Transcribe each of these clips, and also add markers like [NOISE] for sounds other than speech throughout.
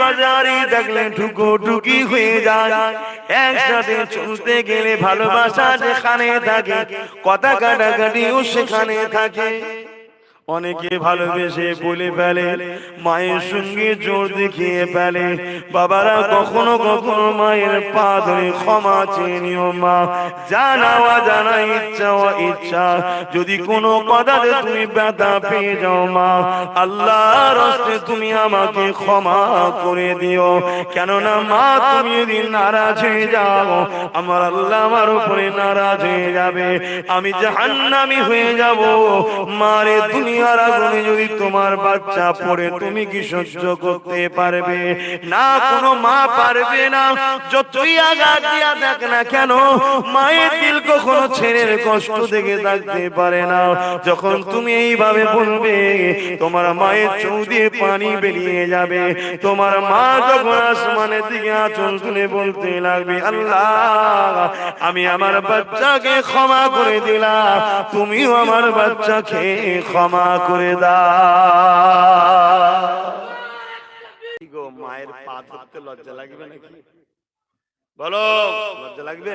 বাজারে থাকলে ঠুকো ঠুকি হয়ে যায়। একসাথে চলতে গেলে ভালোবাসা যেখানে থাকে, কথা কাটাকাটিও সেখানে থাকে। অনেকে ভালোবেসে বলে ফেলে, মায়ের সঙ্গে জোর দেখিয়ে ফেলে। বাবারা কখনো কখনো মায়ের পা ধরে ক্ষমা চেয়ে নিও মা। জানাওয়া জানা ইচ্ছা ইচ্ছা যদি কোনো কথাতে তুমি ব্যথা পেয়ে যাও মা, আল্লাহর হস্তে তুমি আমাকে ক্ষমা করে দিও। কেননা মা, তুমি যদি নারাজ হয়ে যাও, আমার আল্লাহ আমার উপরে নারাজ হয়ে যাবে। আমি জাহান্নামি হয়ে যাব। মারে দুনিয়ার আগুনে যদি তোমার বাচ্চা পড়ে, তুমি কি সহ্য করতে পারবে? না, কোনো মা পারবে না। যতই দিয়া না কেন, মায়ের দিল কখনো ছেলের কষ্ট দেখে থাকতে পারে না। যখন তুমি এইভাবে বলবে, তোমার মায়ের পানি বেরিয়ে যাবে। তোমার মা যখন আসমানের দিকে আঁচল তুলে বলতে লাগবে, আল্লাহ, আমি আমার বাচ্চাকে ক্ষমা করে দিলাম। তুমিও আমার বাচ্চাকে ক্ষমা করে দাও। মায়ের পা ধরতে লজ্জা লাগবে নাকি? বলো, লজ্জা লাগবে?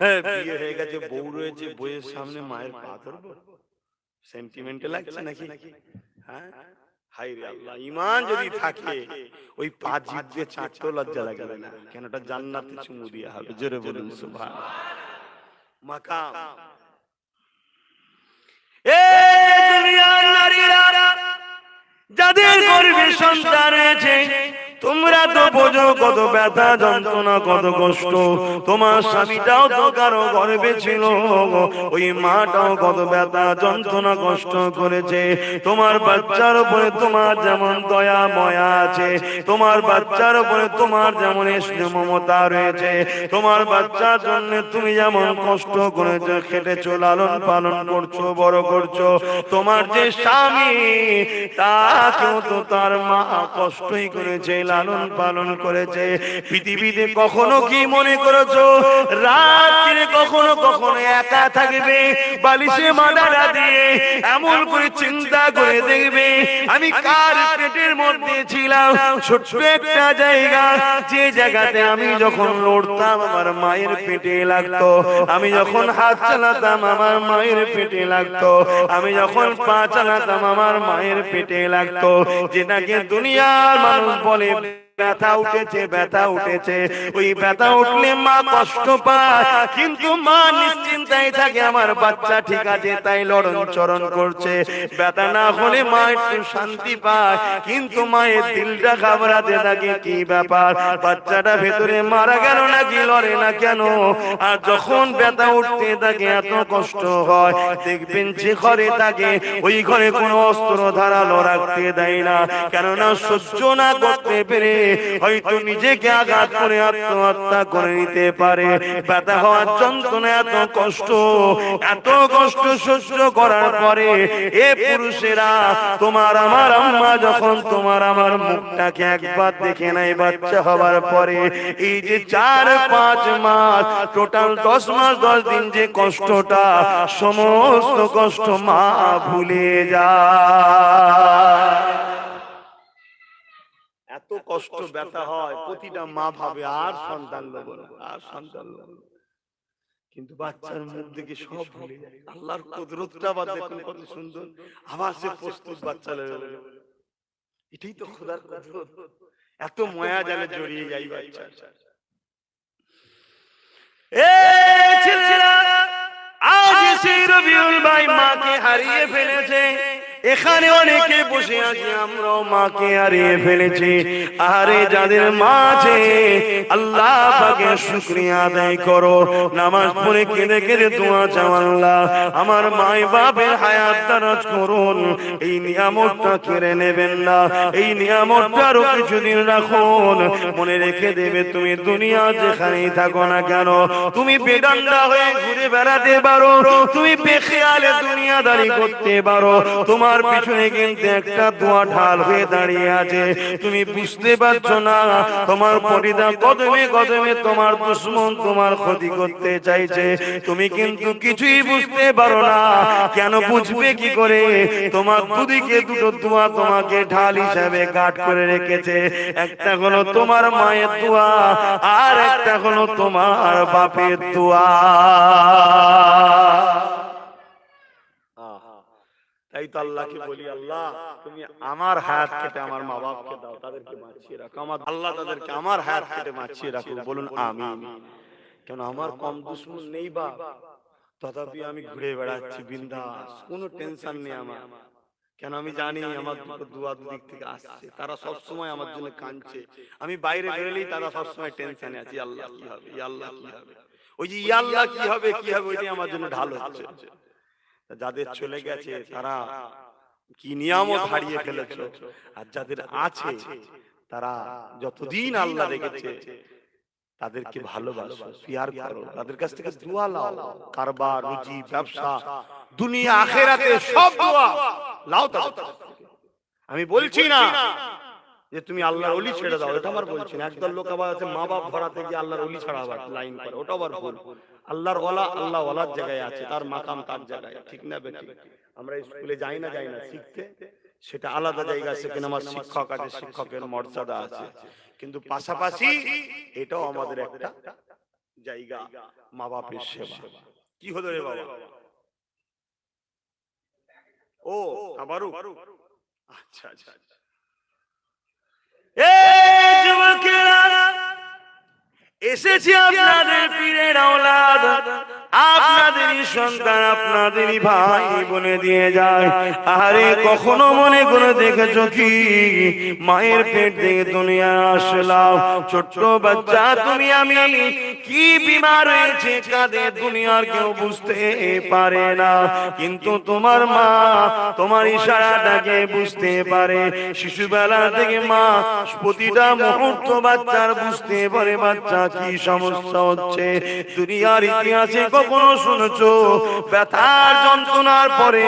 হ্যাঁ বিয়ে হয়ে গেছে, বউ রয়েছে বইয়ের সামনে মায়ের পা ধরবো? সেন্টিমেন্টে লাগছে নাকি? হ্যাঁ? ইমান যদি থাকে, ওই পা জিভে চাটতেও লজ্জা লাগবে না। কেন ওটা দিয়া মাকাম। এ নারীরা যাদের গর্ভে সন্তান রয়েছে তোমরা তো বোঝো কত ব্যথা, যন্ত্রণা, কত কষ্ট। তোমার স্বামীটাও তো কারও গর্বে ছিল। ওই মাটাও কত ব্যথা, যন্ত্রণা, কষ্ট করেছে। তোমার বাচ্চার উপরে তোমার যেমন দয়া, ময়া আছে। তোমার বাচ্চার উপরে তোমার যেমন মমতা রয়েছে। তোমার বাচ্চার জন্য তুমি যেমন কষ্ট করেছ, খেটেছো, লালন পালন করছ, বড় করছ। তোমার যে স্বামী, তাকেও তো তার মা কষ্টই করেছে। লালন পালন করেছে। পৃথিবীতে কখনো কি মনে করেছ? রাত্রে কখনো কখনো একা থাকবে। বালিশে মাদারা দিয়ে এমন করে চিন্তা করে দেখবে। আমি কার পেটের মধ্যে ছিলাম? ছোট্ট একটা জায়গা। যে জায়গাতে আমি যখন লড়তাম আমার মায়ের পেটে লাগতো। আমি যখন হাত চালাতাম আমার মায়ের পেটে লাগতো। আমি যখন পা চালাতাম আমার মায়ের পেটে লাগতো। যেটাকে দুনিয়ার মানুষ বলে ব্যথা উঠেছে ব্যথা উঠেছে। ওই ব্যথা উঠলে মা কষ্ট পায়। কিন্তু মা নিশ্চিন্তায় থাকে, আমার বাচ্চা ঠিক আছে, তাই লড়ন চরণ করছে। ব্যথা না হলে মা একটু শান্তি পায়। কিন্তু মায়ের দিলটা ঘাবড়াতে থাকে, কি ব্যাপার? বাচ্চাটা ভেতরে মারা গেল নাকি, লড়ে না কেন? আর যখন ব্যথা উঠতে থাকে, এত কষ্ট হয়। দেখবেন যে ঘরে থাকে, ওই ঘরে কোনো অস্ত্র ধারালো রাখতে দেয় না। কেননা সহ্য না করতে পেরে হয়তো নিজেকে আঘাত করে আত্মহত্যা করে নিতে পারে। ব্যথা হওয়ার যন্ত্রণা, এত কষ্ট এত কষ্ট সহ্য করার পরে এ পুরুষেরা তোমার আমার আম্মা যখন তোমার আমার মুখটাকে একবার দেখে নাই বাচ্চা হবার পরে, এই যে চার, পাঁচ মাস টোটাল দশ মাস, দশ দিন যে কষ্টটা, সমস্ত কষ্ট মা ভুলে যায়। কষ্ট ব্যথা হয় প্রতিটা মা ভাবে আর সন্তান না। আর সন্তান না। কিন্তু বাচ্চার মুখ দেখে সব ভুলে যায়। আল্লাহর কুদরতটা আবার দেখুন কত সুন্দর। আবার সে প্রস্তুত বাচ্চা লেবে এটাই তো খোদার কুদরত। এত ময়া জালে জড়িয়ে যাই বাচ্চা। এ ছেলেরা আজ সেই রবিউল ভাই মাকে হারিয়ে ফেলেছে। এখানে অনেকে বসে আছি, আমরাও মাকে হারিয়ে ফেলেছি। আরে যাদের মা আছে, আল্লাহ পাকে শুকরিয়া আদায় করো। নামাজ পড়ে কেঁদে কেঁদে দোয়া চাও আল্লাহ। আমার মাই বাপের হায়াত দারাজ করুন। এই নিয়ামতটা কেড়ে নেবেন না। এই নিয়ামতটারও কিছুদিন রাখুন। মনে রেখে দেবে, তুমি দুনিয়া যেখানেই থাকো না কেন, তুমি বেদান্দা হয়ে ঘুরে বেড়াতে পারো। তুমি বেখেয়ালে দুনিয়াদার করতে পারো। তোমার পিছনে কিন্তু একটা ঢাল হয়ে দাঁড়িয়ে আছে। তুমি বুঝতে পারছ না, তোমার কদমে কদমে তোমার দুশ্মন তোমার ক্ষতি করতে চাইছে। তুমি কিন্তু কিছুই বুঝতে পারো না, কেন বুঝবে কি করে? তোমার দুদিকে দুটো তোমাকে ঢাল হিসাবে গাঢ় করে রেখেছে। একটা হলো তোমার মায়ের দোয়া আর একটা হলো তোমার বাপের দোয়া তাই তো আল্লাহকে বলি আল্লাহ তুমি আমার হায়াত কেটে আমার মা বাপকে দাও তাদেরকে বাঁচিয়ে রাখো। আমার আল্লাহ তাদেরকে আমার হায়াত কেটে বাঁচিয়ে রাখো বলুন আমিন। কেন আমার কম দুশ্মন নেই বা তথাপি আমি ঘুরে বেড়াচ্ছি বিন্দাস। কোনো টেনশন নেই আমার। কেন আমি জানি আমার দুটো দুয়া দুদিক থেকে আসছে। তারা সব সময় আমার জন্য কাঁদছে। আমি বাইরে বেরোলেই তারা সব সময় টেনশনে আছে আল্লাহ কি হবে? আল্লাহ কি হবে? ওই যে আল্লাহ কি হবে কি হবে ওইটাই আমার জন্য ঢাল। হচ্ছে যাদের চলে গেছে তারা কি নিয়ামত হারিয়ে ফেলেছে। আর যাদের আছে তারা যতদিন আল্লাহ রেখেছে তাদেরকে ভালোবাসো পিয়ার করো। তাদের কাছ থেকে দোয়া লাও কারবার রুজি ব্যবসা দুনিয়া আখেরাতে সব দোয়া লাও আমি বলছি না। যে তুমি আল্লাহর অলি ছেড়ে দাও, এটা আমার বলছি না। একদল লোক আবার আছে, মা বাপ ভরাতে গিয়ে আল্লাহর অলি ছাড়া আবার লাইন করে ওটা আবার ভুল। আল্লাহর ওলা আল্লাহ ওলার জায়গায় আছে, তার মাকাম তার জায়গায়, ঠিক না বেঠিক? আমরা স্কুলে যাই না যাই না, শিখতে। সেটা আলাদা জায়গা সেখানে আমার শিক্ষক আছে, শিক্ষকের মর্যাদা আছে। কিন্তু পাশাপাশি এটাও আমাদের একটা জায়গা, মা বাপের সেবা। কি হলো রে বাবা? ও আবারও আচ্ছা আচ্ছা যুবকেরা এসেছি আপনাদের পীরের আওলাদ। আপনাদেরই সন্তান, আপনাদেরই ভাই বলে দিয়ে যায়। আরে, কখনো মনে করে দেখেছ কি? মায়ের পেট থেকে দুনিয়া আসলাম ছোট্ট বাচ্চা, তুমি আমি কি বিমার হয়েছে? কাঁদে দুনিয়ার কেউ বুঝতে পারে না। কিন্তু তোমার মা তোমার ইশারাটাকে বুঝতে পারে। শিশুবেলা থেকে মা প্রতিটা মুহূর্ত বাচ্চার বুঝতে পারে, বাচ্চা কি সমস্যা হচ্ছে? দুনিয়ার ইতিহাসে কখনো শুনেছো ব্যথার যন্ত্রণার পরে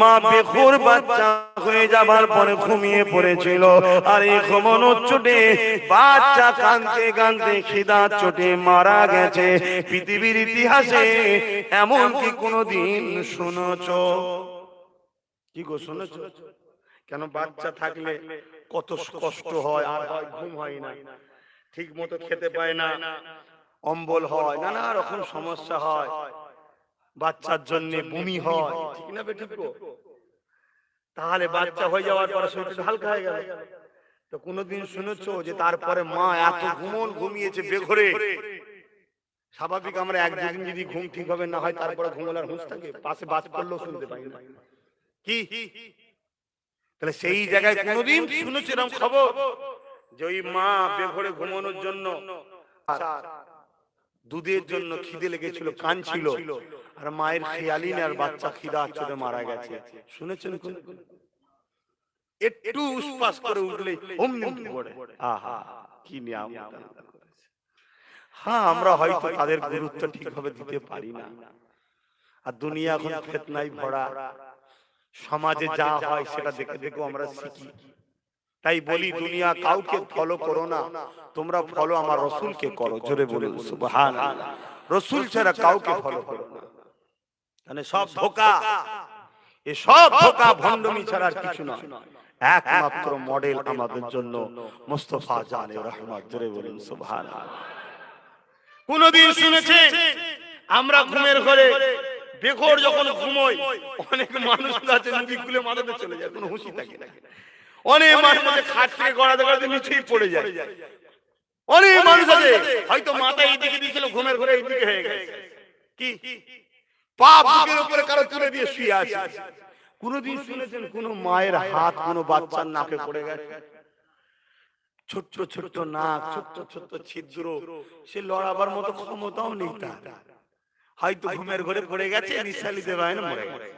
মা বেখোর বাচ্চা হয়ে যাবার পরে ঘুমিয়ে পড়েছিল। আর এই ঘুমানোর চোটে বাচ্চা কাঁদতে কাঁদতে খিদা চোটে মারা গেছে। পৃথিবীর ইতিহাসে এমন কি কোনোদিন শুনেছো? কি গো শুনেছো? কেন বাচ্চা থাকলে কত কষ্ট হয়, আর হয়, ঘুম হয় না। ঠিক মতো খেতে পায় না, অম্বল হয়, নানা রকম সমস্যা হয়। বাচ্চার জন্য বমি হয়। ঠিক না বেঠিক গো? তাহলে বাচ্চা হয়ে যাওয়ার পরে শরীরটা হালকা হয়ে গেল। তো কোনোদিন শুনেছো যে তারপরে মা এত ঘুমন ঘুমিয়েছে বেঘরে। স্বাভাবিক আমরা এক দুদিন যদি ঘুম ঠিকভাবে না হয় তারপরে ঘুমলার হুঁশ থাকে। পাশে বাজ পড়লেও শুনতে পাই না। কি? তাহলে সেই জায়গায় কোনোদিন শুনেছো এরকম খবর? যে ওই মা বেঘরে ঘুমানোর জন্য দুধের জন্য খিদে লেগেছিল কান ছিল আর মায়ের খেয়ালি আর বাচ্চা খিদা চোটে মারা গেছে। শুনেছেন কোন? একটু উসপাস করে উঠলে অমনি পড়ে। আহা কি নিয়ামত হ্যাঁ আমরা হয়তো তাদের গুরুত্ব ঠিকভাবে দিতে পারি না। আর দুনিয়া এখন ফেতনায় ভরা। সমাজে যা হয় সেটা দেখে দেখে আমরা শিখি। তাই বলি দুনিয়া কাউকে ফলো করো না। তোমরা ফলো আমার রসুলকে করো। জোরে বলুন সুবহান রসুল ছাড়া কাউকে ফলো করো না মানে সব ধোকা। এ সব ধোকা ভণ্ডমি ছাড়া আর কিছু নয়। একমাত্র মডেল আমাদের জন্য মুস্তফা জানে রহমত জোরে বলুন সুবহান কোনদিন শুনেছে আমরা ঘুমের ঘরে বেঘর যখন ঘুমোই অনেক মানুষ আছে মুখি খুলে মাথাতে চলে যায় কোনো হুঁশি থাকে না। অনেক মানুষ আছে খাট থেকে গড়াতে গড়াতে নিচেই পড়ে যায়। অনেক মানুষ আছে হয়তো মাথা এইদিকে দিয়েছিল ঘুমের ঘরে এইদিকে হয়ে গেছে। কি? পা বুকের উপরে কারও তুলে দিয়ে শুয়ে আছে। কোনদিন শুনেছেন কোন মায়ের হাত কোন বাচ্চার নাকে পড়ে গেছে? ছোট্ট ছোট্ট নাক ছোট্ট ছোট্ট ছিদ্র সে লড়াবার মতো ক্ষমতাও নেই তার। হয়তো ঘুমের ঘরে পড়ে গেছে নিঃশ্বাস পারে না মরে গেছে।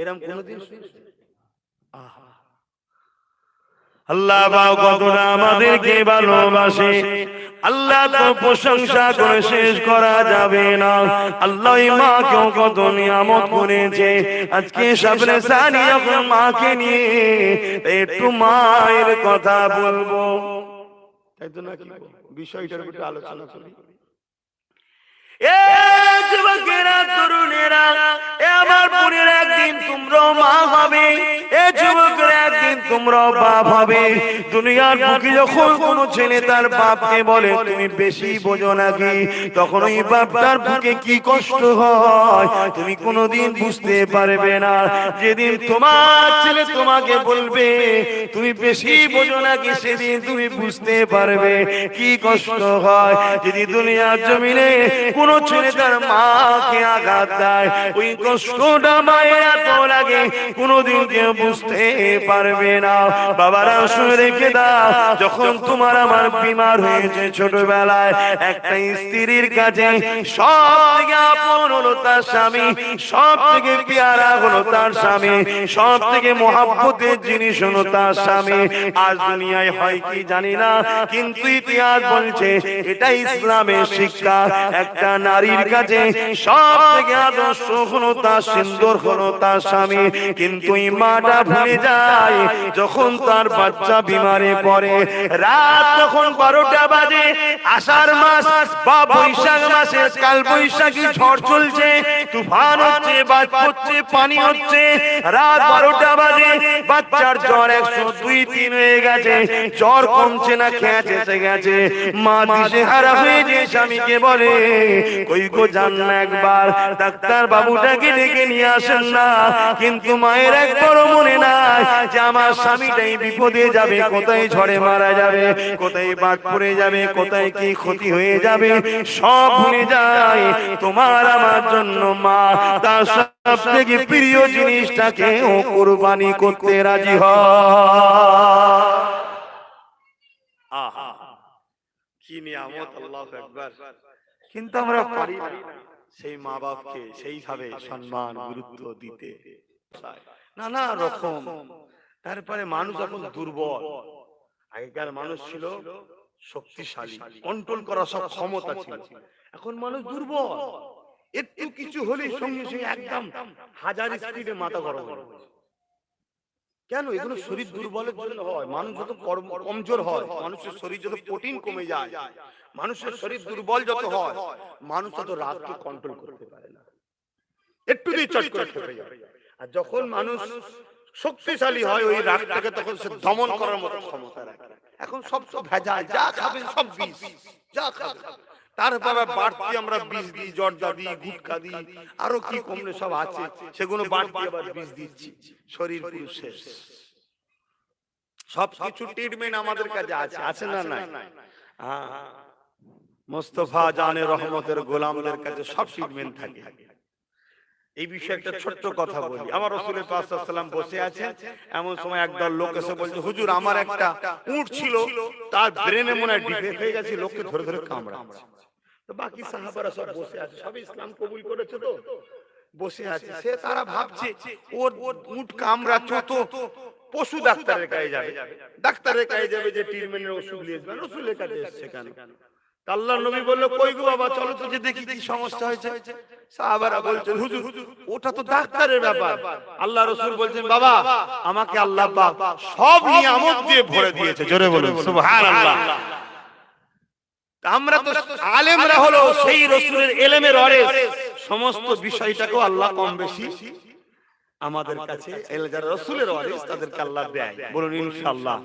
এরকম কোনোদিন শুনেছেন? আহা আল্লাহ বাও কতটা আমাদেরকে ভালোবাসে। আল্লাহ তো প্রশংসা করে শেষ করা যাবে না। আল্লাহ মা মাকেও কত নিয়ামত করেছে। আজকে সামনে সানি আপনার মাকে নিয়ে একটু মায়ের কথা বলব। তাই তো নাকি বিষয়টার উপরে আলোচনা করি। তুমি কোনোদিন বুঝতে পারবে না। যেদিন তোমার ছেলে তোমাকে বলবে, তুমি বেশি বোঝো নাকি? সেদিন তুমি বুঝতে পারবে কি কষ্ট হয়। যদি দুনিয়ার জমিনে কোন ছেলে তার মাকে আঘাত দেয়। ওই কষ্টটা মায়ের এত লাগে, কোনোদিন কেউ বুঝতে পারবে না। বাবারা, শুনে রেখে দাও, যখন তোমার আমার বিমার হয়েছে ছোটবেলায়, একটা স্ত্রীর কাছে সব থেকে আপন হলো তার স্বামী সব থেকে পেয়ারা হলো তার স্বামী সব থেকে মহাব্বতের জিনিস হলো তার স্বামী। আজ দুনিয়ায় হয় কি জানি না, কিন্তু ইতিহাস বলছে, এটা ইসলামের শিক্ষা। একটা নারীর কাছে সব থেকে আদর্শ হলো তার সুন্দর হলো তার স্বামী। কিন্তু এই মাটা ভুলে যায় যখন তার বাচ্চা বিমারে পড়ে রাত তখন বারোটা বাজে আষাঢ় মাস বা বৈশাখ মাসের কাল বৈশাখী ঝড় চলছে তুফান হচ্ছে বাজ পড়ছে পানি হচ্ছে। রাত বারোটা বাজে বাচ্চার জ্বর একশো দুই তিন হয়ে গেছে। জ্বর কমছে না খেঁচ। গেছে মা দিশে হারা হয়ে যে স্বামীকে বলে। কই গো যান না একবার? ডাক্তার বাবুটাকে ডেকে নিয়ে আসেন না। কিন্তু মায়ের একবারও মনে নাই যে আমার স্বামীটাই বিপদে যাবে কোথায় ঝড়ে মারা যাবে কোথায় বাদ পড়ে যাবে কোথায় কি ক্ষতি হয়ে যাবে সব ভুলে যায়। তোমার আমার জন্য মা তার সব থেকে প্রিয় জিনিসটাকে ও কোরবানি করতে রাজি হয়। আহা। কি নিয়ামত আল্লাহু আকবার। কিন্তু আমরা পারি না। সেই মা বাপকে সেইভাবে সম্মান, গুরুত্ব দিতে নানা রকম। তারপরে মানুষ এখন দুর্বল, আগেকার মানুষ ছিল শক্তিশালী কন্ট্রোল করা সব ক্ষমতা ছিল। এখন মানুষ দুর্বল। একটু কিছু হলেই সঙ্গে সঙ্গে একদম হাজার স্পিডে মাথা গরম হয়ে। কেন? এগুলো শরীর দুর্বলের জন্য হয়। মানুষ যত কমজোর হয় মানুষের শরীর যত প্রোটিন কমে যায় মানুষের শরীর দুর্বল যত হয় মানুষ তত রাতকে কন্ট্রোল করতে পারে না। একটু দিয়ে চট করে খেপে যায় আর যখন মানুষ শক্তিশালী হয় ওই রাগটাকে তখন সে দমন করার মতো ক্ষমতা রাখে। এখন সব সব ভেজাল যা খাবেন সব বিষ যা খাবেন। তারপরে বাড়তি আমরা বিষ দিই জর্দা দিই গুটকা দিই আরও কি কমলে সব আছে? সেগুলো বাড়তি আবার বিষ দিচ্ছি। শরীর পুরো শেষ। সব কিছু ট্রিটমেন্ট আমাদের কাছে আছে আছে না নাই? হ্যাঁ। মোস্তফা জানে রহমতের গোলামদের কাছে সব ট্রিটমেন্ট থাকে। এই বিষয়ে একটা ছোট্ট কথা বলি। আমার রসুলের পাশাল্লাম বসে আছেন। এমন সময় একদল লোক এসে বলছে হুজুর আমার একটা উট ছিল। তার ব্রেনে মনে হয় ডিফেক্ট হয়ে গেছে লোককে ধরে ধরে কামড়াচ্ছে। তো বাকি সাহাবারা সব বসে আছে। সব ইসলাম কবুল করেছে তো? বসে আছে। সে তারা ভাবছে ওর উট কামড়াচ্ছে তো? পশু ডাক্তারের কাছে যাবে। ডাক্তারের কাছে যাবে যে ট্রিটমেন্টের ওষুধ নিয়ে রসুলের কাছে এসছে কেন? আল্লাহ নবী বলল, কই গো বাবা, চলো তো যে দেখি কি সমস্যা হয়েছে। সাহাবারা হুজুর, ওটা তো ডাক্তারের ব্যাপার। আল্লাহ রসুল বলছেন, বাবা, আমাকে আল্লাহ সব নিয়ামত দিয়ে ভরে দিয়েছে। জোরে বলুন, সুবহানাল্লাহ। আমরা তো আলেমরা হলো সেই রসুলের এলেমের সমস্ত বিষয়টাকেও আল্লাহ কম বেশি আমাদের কাছে রসুলের তাদেরকে আল্লাহ দেয়। বলুন, ইনশাআল্লাহ।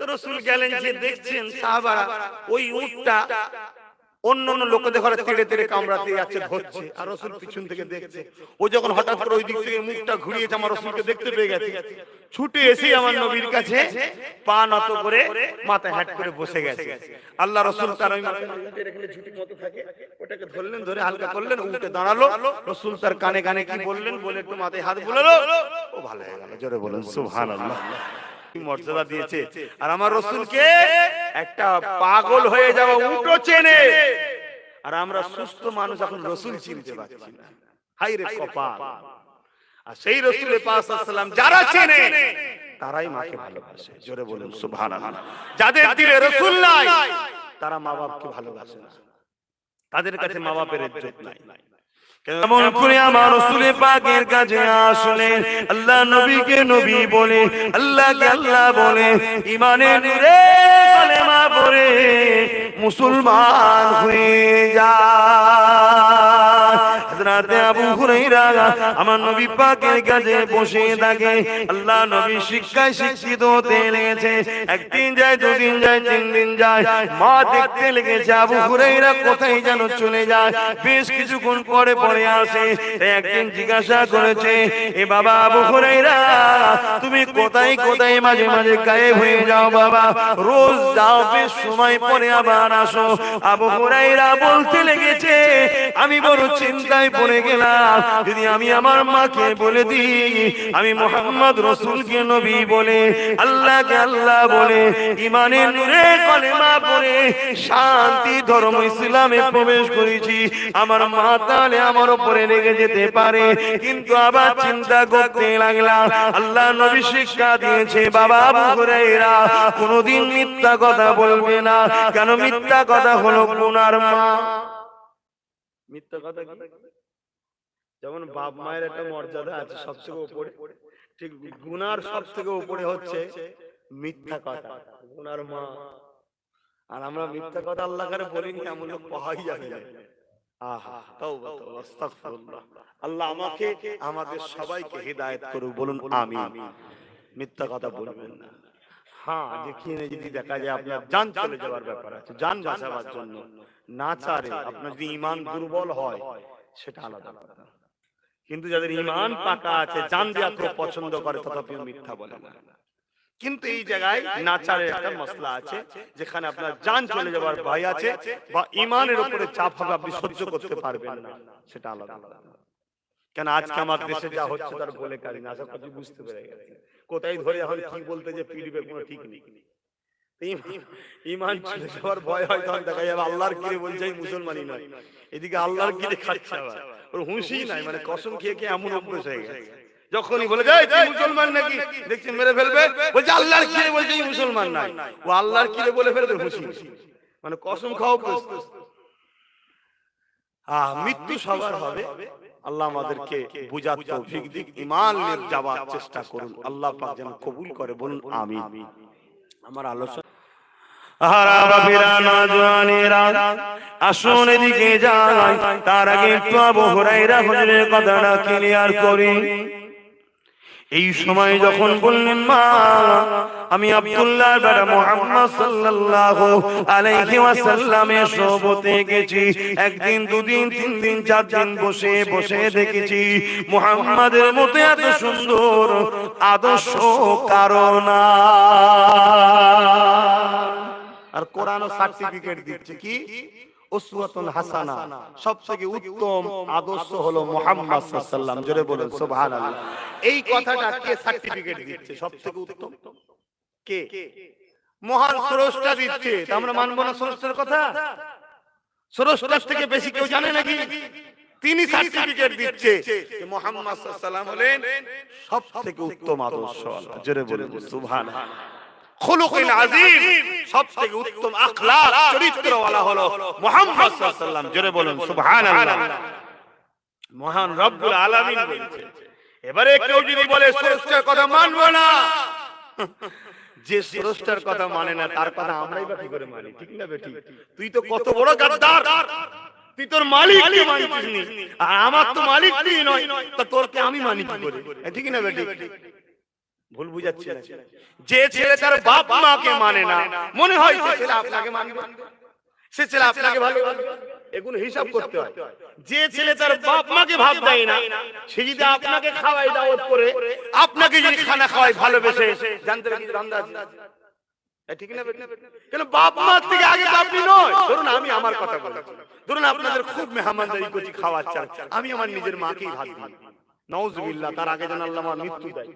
তো রসুল গেলেন যে দেখছেন সাহাবারা ওই উটটা অন্য অন্য লোকেদের ঘরে তেড়ে তেড়ে কামড়াতে যাচ্ছে ধরছে। আর রসুল পিছন থেকে দেখছে। ও যখন হঠাৎ করে ওই দিক থেকে মুখটা ঘুরিয়েছে আমার রসুলকে দেখতে পেয়ে গেছে। ছুটে এসে আমার নবীর কাছে পা নত করে মাথায় হ্যাট করে বসে গেছে। আল্লাহ রসুল তার ওই ওটাকে ধরলেন ধরে হালকা করলেন উঠে দাঁড়াল। রসুল তার কানে কানে কি বললেন? বলে একটু মাথায় হাত বুলালো। ও ভালো হয়ে গেল জোরে বলেন। সুবহানাল্লাহ মর্যাদা দিয়েছে? আর আমার রসুলকে একটা পাগল হয়ে যাওয়া উটো চেনে। আর আমরা সুস্থ মানুষ এখন রসুল চিনতে পারছি না। হাই রে কপাল। আর সেই আসসালাম যারা চেনে তারাই মাকে ভালোবাসে। জোরে বলুন সুবহানাল্লাহ। যাদের দিলে রসুল নাই তারা মা বাপকে ভালোবাসে না। তাদের কাছে মা বাপের ইজ্জত নাই। এমন করে আমার রসুলের পাকের কাজে আসলে? আল্লাহ নবীকে নবী বলে, আল্লাহকে আল্লাহ বলে ইমানের নূরে কালেমা পড়ে মুসলমান হয়ে যায়। হযরতে আবু হুরাইরা আমার নবী পাকের কাছে বসে থাকে। আল্লাহ নবী শিক্ষায় শিক্ষিত হতে লেগেছে। একদিন যায়, দুদিন যায়, তিন দিন যায়। মা দেখতে লেগেছে আবু হুরাইরা কোথায় যেন চলে যায়। বেশ কিছুক্ষণ পরে পরে আসে। একদিন জিজ্ঞাসা করেছে, এ বাবা আবু হুরাইরা তুমি কোথায় কোথায় মাঝে মাঝে গায়েব হয়ে যাও বাবা? রোজ যাও, বেশ সময় পরে আবার আসো। আবু হুরাইরা বলতে লেগেছে, আমি বড় চিন্তায় পড়ে গেলাম। যদি আমি আমার মাকে বলে দিই, আমি মোহাম্মদ রসুলকে নবী বলে, আল্লাহকে আল্লাহ বলে ইমানের নূরে কলেমা পড়ে শান্তি, ধর্ম, ইসলামে প্রবেশ করেছি। আমার মা তাহলে আমার উপরে লেগে যেতে পারে, কিন্তু আবার চিন্তা করতে লাগলাম, আল্লাহ নবী শিক্ষা দিয়েছে, বাবা আবু হুরাইরা কোনোদিন মিথ্যা কথা বলবে না। কেন মিথ্যা কথা হলো গুনার মা? মিথ্যা কথা কি? যেমন বাপ মায়ের একটা মর্যাদা আছে সব থেকে উপরে। ঠিক গুনার সব থেকে উপরে হচ্ছে মিথ্যা কথা। গুনার মা। আর আমরা মিথ্যা কথা আল্লাহ করে বলিনি এমন লোক পাওয়াই যাবে না। আল্লাহ আমাকে আমাদের সবাইকে হিদায়াত করুক বলুন আমিন। মিথ্যা কথা বলবেন না। হ্যাঁ যেখানে যদি দেখা যায় আপনার জান চলে যাওয়ার ব্যাপার আছে জান বাঁচাবার জন্য। না চারে আপনার যদি ইমান দুর্বল হয় সেটা আলাদা। কথা কিন্তু যাদের ইমান পাকা আছে জান খুব পছন্দ করে তথাপিও মিথ্যা বলে না। কিন্তু এই জায়গায় নাচারের একটা মশলা আছে যেখানে আপনার জান চলে যাওয়ার ভয় আছে বা ইমানের উপরে চাপ হবে আপনি সহ্য করতে পারবেন না। সেটা আলাদা কেন আজকে আমার দেশে যা হচ্ছে তার বলে কারি না আশা করছি বুঝতে পেরে গেছে। কোথায় ধরে এখন কি বলতে যে পিড়িবে কোনো ঠিক নেই। ইমান- ইমান চলে যাওয়ার ভয় হয় তখন দেখা যাবে আল্লাহর কিরে বলছে মুসলমানই নয় এদিকে আল্লাহর কিরে খাচ্ছে আবার ওর হুঁশি নাই মানে কসম খেয়ে খেয়ে এমন অভ্যেস হয়ে গেছে। যখনই বলে যায় তুই মুসলমান নাকি? দেখছি মেরে ফেলবে। বলছে আল্লাহর কিরে বলছে মুসলমান নাই? ও আল্লাহর কিরে বলে ফেলবে হুঁশি মানে কসম খাওয়া প্রস্তুত আহ মৃত্যু সবার হবে। আল্লাহ আমাদেরকে বুঝার তৌফিক দিক ইমান নিয়ে যাওয়ার চেষ্টা করুন। আল্লাহ পাক যেন কবুল করে বলুন আমিন। আমার আলোচনা আসুন এদিকে যাই। তার আগে একটু কথাটা ক্লিয়ার করি। এই সময় যখন বললেন, মা, আমি আব্দুল্লাহ মুহাম্মদ আলাইহি গেছি। একদিন, দুদিন, তিন দিন, চার দিন বসে বসে দেখেছি মুহাম্মাদের মতো এত সুন্দর আদর্শ কারণ আর সার্টিফিকেট দিচ্ছে কি? হাসানা। সবথেকে উত্তম আদর্শ হলো মুহাম্মদ সাল্লাল্লাহু জোরে বলেন, সুবহানাল্লাহ। এই কথাটা কে সার্টিফিকেট দিচ্ছে? সবথেকে উত্তম? কে? মহান স্রষ্টা দিচ্ছে। আমরা মানবো না স্রষ্টার কথা? স্রষ্টার থেকে বেশি কেউ জানে নাকি? তিনি সার্টিফিকেট দিচ্ছে যে মুহাম্মদ সাল্লাল্লাহু হলেন সবথেকে উত্তম আদর্শ জোরে বলেন, সুবহানাল্লাহ। খুলুকুল আযীম সবথেকে উত্তম আখলাক চরিত্রওয়ালা হলো মুহাম্মদ সাল্লাল্লাহু আলাইহি ওয়াসাল্লাম। জোরে বলুন সুবহানাল্লাহ। মহান রব্বুল আলামিন বলছে। এবারে কেউ যদি বলে স্রষ্টার কথা মানবো না [LAUGHS] যে স্রষ্টার কথা মানে না তার কথা আমরাই বা কি করে মানি? ঠিক না বেটি? তুই তো কত বড় গাদ্দার। তুই তোর মালিক কে আর আমার তো মালিক তুই নয়। তা তোরকে আমি মানি কি করে? ঠিক না বেটি। ভুল বুঝাচ্ছি না যে ছেলে তার বাপ মাকে মানে না মনে হয় সে ছেলে আপনাকে মানবে। সে ছেলে আপনাকে ভালোবাসবে। এগুলো হিসাব করতে হয়। যে ছেলে তার বাপ মাকে ভাব দেয় না সে যদি আপনাকে খাওয়াই দাওয়াত করে আপনাকে যদি খানা খাওয়াই ভালোবেসে জানতে কিন্তু আছে ঠিক না কেন বাপ মার থেকে আগে আপনি নয়। ধরুন আমি আমার কথা বলছি। ধরুন আপনাদের খুব মেহমানদারি করছি খাওয়াচ্ছেন আমি আমার নিজের মাকেই ভাত দিই নওজুবিল্লাহ তার আগে যেন আল্লাহ আমার মৃত্যু দেয়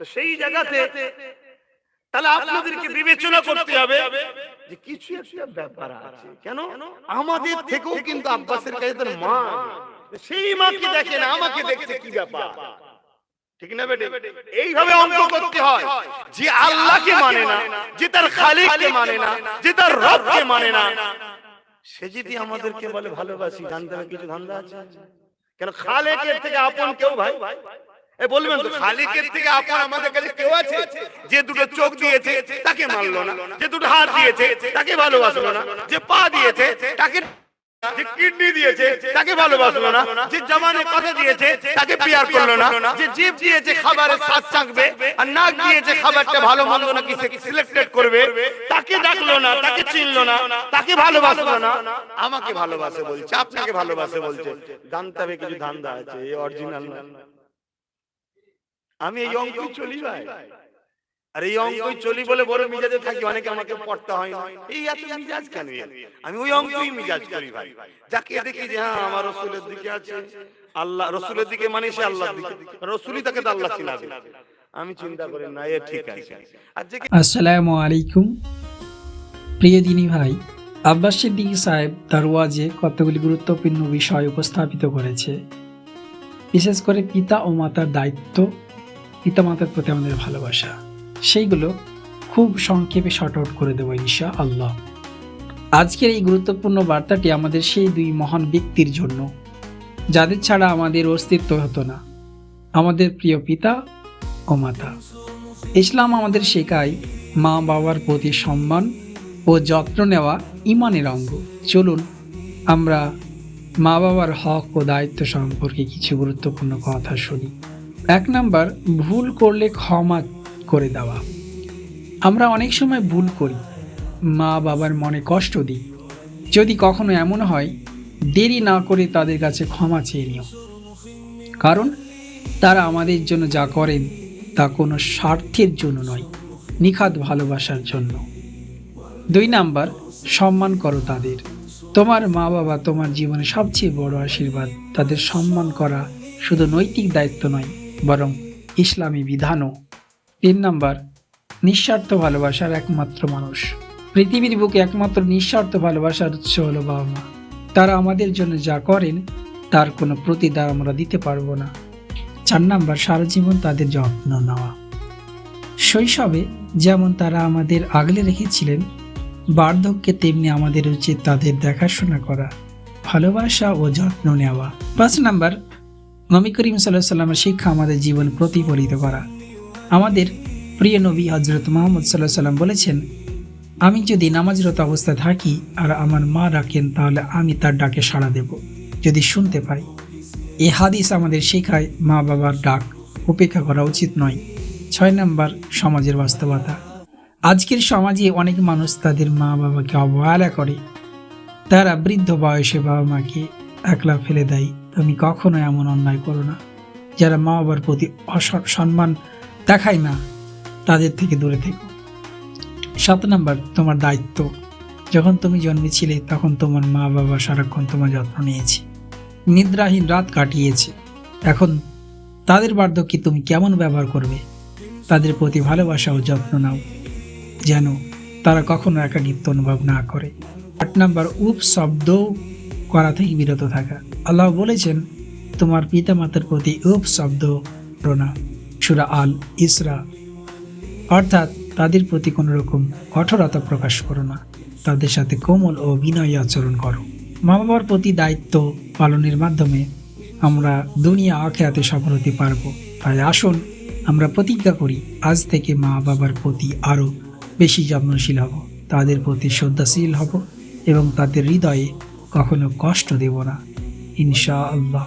তো সেই জায়গাতে তাহলে আপনাদেরকে বিবেচনা করতে হবে যে কিছু একটা ব্যাপার আছে। কেন? আমাদের থেকেও কিন্তু আব্বাসের কাছে তার মা সেই মাকে দেখে না আমাকে দেখছে কি ব্যাপার। ঠিক না বেটে? এইভাবে অঙ্ক করতে হয় যে আল্লাহকে মানে না যে তার খালিককে মানে না যে তার রবকে মানে না। সে যদি আমাদেরকে বলে ভালোবাসি কিছু ধান্দা আছে? কেন? খালেকের থেকে আপন কেউ ভাই? এ বলবেন তো? খালিকের থেকে আপন আমাদের কাছে কেউ আছে যে দুটো চোখ দিয়েছে তাকে মানলো না যে দুটো হাত দিয়েছে তাকে ভালোবাসলো না যে পা দিয়েছে তাকে যে কিডনি দিয়েছে তাকে ভালোবাসলো না যে জামানে কথা দিয়েছে তাকে পিয়ার করল না যে জিভ দিয়েছে খাবারের স্বাদ চাকবে আর নাক দিয়েছে খাবারটা ভালো মন্দ নাকি সিলেক্টেড করবে তাকে ডাকলো না তাকে চিনলো না তাকে ভালোবাসলো না। আমাকে ভালোবাসে বলছে আপনাকে ভালোবাসে বলছে। জানতে হবে কিছু ধান্দা আছে অরিজিনাল না আমি এই অঙ্কই চলি ভাই। আর এই অঙ্কই চলি বলে বড় মিজাজে থাকি অনেকে আমাকে পড়তে হয় না। এই এত মিজাজ কেন আমি ওই অঙ্কই মিজাজ করি ভাই। যাকে দেখি যে হ্যাঁ আমার রসুলের দিকে আছে আল্লাহ রসুলের দিকে মানে সে আল্লাহর দিকে। রসুলই তাকে তো আল্লাহ চিনাবে। আমি চিন্তা করি না এ ঠিক আছে। আসসালামু আলাইকুম প্রিয় দিনী ভাই আব্বাস সিদ্দিক সাহেব তার ওয়াজে কতগুলি গুরুত্বপূর্ণ বিষয় উপস্থাপিত করেছে। বিশেষ করে পিতা ও মাতার দায়িত্ব পিতা মাতার প্রতি আমাদের ভালোবাসা। সেইগুলো খুব সংক্ষেপে শর্ট আউট করে দেবো ইনশা আল্লাহ আজকের এই গুরুত্বপূর্ণ বার্তাটি আমাদের সেই দুই মহান ব্যক্তির জন্য। যাদের ছাড়া আমাদের অস্তিত্ব হতো না। আমাদের প্রিয় পিতা ও মাতা। ইসলাম আমাদের শেখায় মা বাবার প্রতি সম্মান ও যত্ন নেওয়া ইমানের অঙ্গ। চলুন, আমরা মা বাবার হক ও দায়িত্ব সম্পর্কে কিছু গুরুত্বপূর্ণ কথা শুনি। এক নাম্বার, ভুল করলে ক্ষমা করে দেওয়া। আমরা অনেক সময় ভুল করি, মা বাবার মনে কষ্ট দিই। যদি কখনো এমন হয়, দেরি না করে তাদের কাছে ক্ষমা চেয়ে নিও। কারণ, তারা আমাদের জন্য যা করেন, তা কোনো স্বার্থের জন্য নয় নিখাত ভালোবাসার জন্য। দুই নাম্বার, সম্মান করো তাদের। তোমার মা বাবা তোমার জীবনে সবচেয়ে বড় আশীর্বাদ। তাদের সম্মান করা শুধু নৈতিক দায়িত্ব নয় বরং ইসলামী বিধানও। তিন নাম্বার, নিঃস্বার্থ ভালোবাসার একমাত্র মানুষ। পৃথিবীর বুকে একমাত্র নিঃস্বার্থ ভালোবাসার উৎস হলো বাবা মা। তারা আমাদের জন্য যা করেন, তার কোনো প্রতিদান আমরা দিতে পারব না। চার নাম্বার, সারা জীবন তাদের যত্ন নেওয়া। শৈশবে যেমন তারা আমাদের আগলে রেখেছিলেন, বার্ধক্যে তেমনি আমাদের উচিত তাদের দেখাশোনা করা, ভালোবাসা ও যত্ন নেওয়া। পাঁচ নাম্বার নবী করিম সাল্লাহ সাল্লামের শিক্ষা আমাদের জীবন প্রতিফলিত করা। আমাদের প্রিয় নবী হজরত মোহাম্মদ সাল্লাহ সাল্লাম বলেছেন, আমি যদি নামাজরত অবস্থায় থাকি আর আমার মা ডাকেন, তাহলে আমি তার ডাকে সাড়া দেব। যদি শুনতে পাই এ হাদিস আমাদের শেখায় মা বাবার ডাক উপেক্ষা করা উচিত নয়। ছয় নম্বর, সমাজের বাস্তবতা। আজকের সমাজে অনেক মানুষ তাদের মা বাবাকে অবহেলা করে। তারা বৃদ্ধ বয়সে বাবা মাকে একলা ফেলে দেয়। তুমি কখনো এমন অন্যায় করো না। যারা মা বাবার প্রতি সম্মান দেখায় না, তাদের থেকে দূরে থেকো। সাত নম্বর, তোমার দায়িত্ব। যখন তুমি জন্মেছিলে, তখন তোমার মা বাবা সারাক্ষণ তোমার যত্ন নিয়েছে। নিদ্রাহীন রাত কাটিয়েছে। এখন তাদের বার্ধক্যে তুমি কেমন ব্যবহার করবে? তাদের প্রতি ভালোবাসা ও যত্ন নাও। যেন তারা কখনো একাকিত্ব অনুভব না করে। আট নাম্বার, উপ শব্দ করা থেকে বিরত থাকা। আল্লাহ বলেছেন, তোমার পিতামাতার প্রতি উপ শব্দ না। সুরা আল ইসরা। অর্থাৎ, তাদের প্রতি কোনো রকম কঠোরতা প্রকাশ করো না। তাদের সাথে কোমল ও বিনয় আচরণ করো। মা বাবার প্রতি দায়িত্ব পালনের মাধ্যমে আমরা দুনিয়া আখেরাতে সফল হতে পারব। তাই আসুন, আমরা প্রতিজ্ঞা করি, আজ থেকে মা বাবার প্রতি আরও বেশি যত্নশীল হব। তাদের প্রতি শ্রদ্ধাশীল হব এবং তাদের হৃদয়ে কখনো কষ্ট দেব না ইনশা আল্লাহ